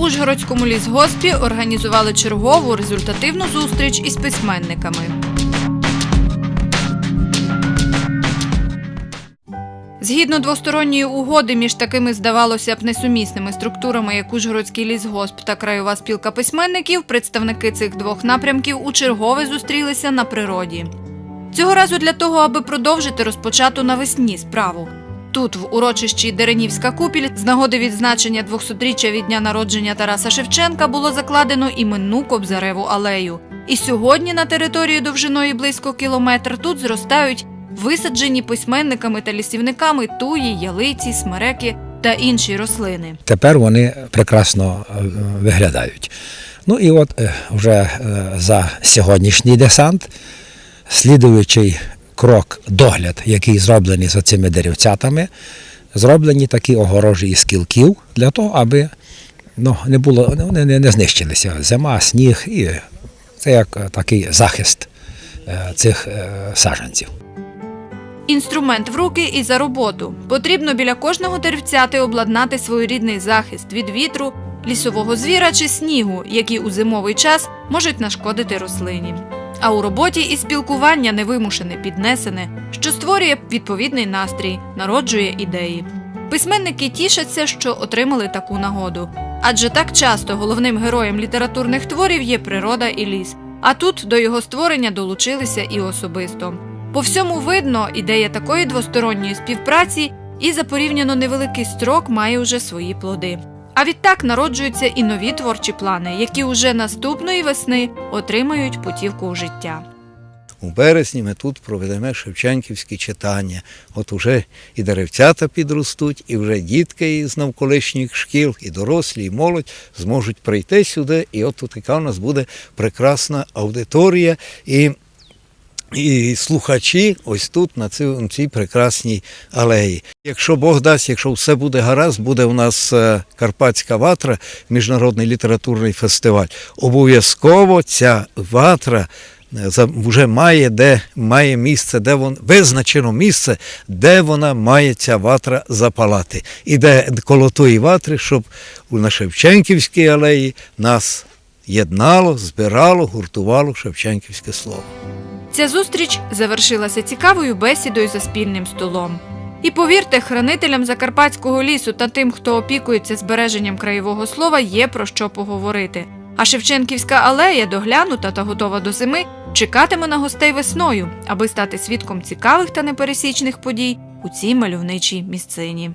Ужгородському лісгоспі організували чергову результативну зустріч із письменниками. Згідно двосторонньої угоди між такими, здавалося б, несумісними структурами, як Ужгородський лісгосп та Краєва спілка письменників, представники цих двох напрямків у чергове зустрілися на природі. Цього разу для того, аби продовжити розпочату навесні справу. Тут, в урочищі Деренівська купіль, з нагоди відзначення 200-річчя від дня народження Тараса Шевченка було закладено іменну Кобзареву алею. І сьогодні на території довжиною близько кілометр тут зростають висаджені письменниками та лісівниками туї, ялиці, смереки та інші рослини. Тепер вони прекрасно е, виглядають. Ну і от е, вже е, за сьогоднішній десант, слідуючий крок, догляд, який зроблений за цими деревцятами, зроблені такі огорожі із кілків для того, аби ну, не було, вони не, не знищилися. Зима, сніг, і це як е, такий захист е, цих е, саджанців. Інструмент в руки і за роботу. Потрібно біля кожного деревцяти обладнати своєрідний захист від вітру, лісового звіра чи снігу, які у зимовий час можуть нашкодити рослині. А у роботі і спілкування невимушене, піднесене, що створює відповідний настрій, народжує ідеї. Письменники тішаться, що отримали таку нагоду. Адже так часто головним героєм літературних творів є природа і ліс. А тут до його створення долучилися і особисто. По всьому видно, ідея такої двосторонньої співпраці і за порівняно невеликий строк має уже свої плоди. А відтак народжуються і нові творчі плани, які уже наступної весни отримають путівку у життя. У березні ми тут проведемо Шевченківські читання. От уже і деревцята підростуть, і вже дітки із навколишніх шкіл, і дорослі, і молодь зможуть прийти сюди. І от тут така у нас буде прекрасна аудиторія. І і слухачі ось тут, на цій, на цій прекрасній алеї. Якщо Бог дасть, якщо все буде гаразд, буде у нас е, Карпатська ватра, міжнародний літературний фестиваль. Обов'язково ця ватра е, вже має де має місце, де вон визначено місце, де вона має ця ватра запалати. І де коло тої ватри, щоб у на Шевченківській алеї нас єднало, збирало, гуртувало Шевченківське слово. Ця зустріч завершилася цікавою бесідою за спільним столом. І повірте, хранителям Закарпатського лісу та тим, хто опікується збереженням краєвого слова, є про що поговорити. А Шевченківська алея, доглянута та готова до зими, чекатиме на гостей весною, аби стати свідком цікавих та непересічних подій у цій мальовничій місцині.